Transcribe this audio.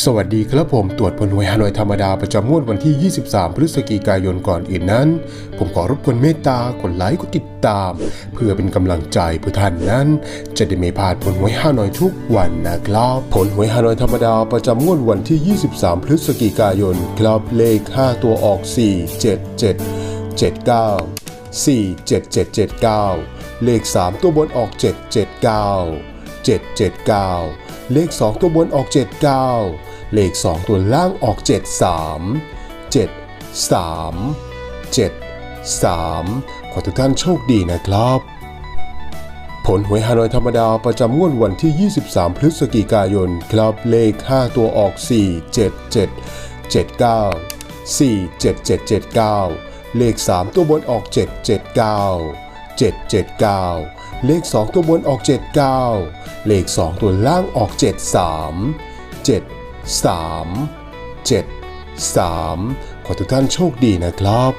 สวัสดีครับผมตรวจผลหวยฮานอยธรรมดาประจำงวดวันที่ 23 พฤศจิกายนก่อนอื่นนั้น ผมขอรบกวนเมตตากดไลค์กดติดตาม เพื่อเป็นกำลังใจเพื่อท่านนั้น จะได้ไม่พลาดผลหวยฮานอยทุกวันนะครับผลหวยฮานอยธรรมดาประจำงวดวันที่ 23 พฤศจิกายนครับเลข 5 ตัวออก 4 7 7 7 9 4 7 7 7 9 เลข 3 ตัวบนออก 7 7 9 779 เลข 2 ตัวบนออก 79 เลข 2 ตัวล่างออก 73 73 73 ขอทุกท่านโชคดีนะครับ ผลหวยฮานอยธรรมดาประจำงวดวันที่ 23 พฤศจิกายนครับ เลข 5 ตัวออก 4 7 7 7 9 4 7 7 7 9 เลข 3 ตัวบนออก 7 7 9 7 7 9 เลข 2 ตัวบนออก 7 9 เลข 2 ตัวล่างออก 7 3 7 3 7 3 ขอทุกท่านโชคดีนะครับ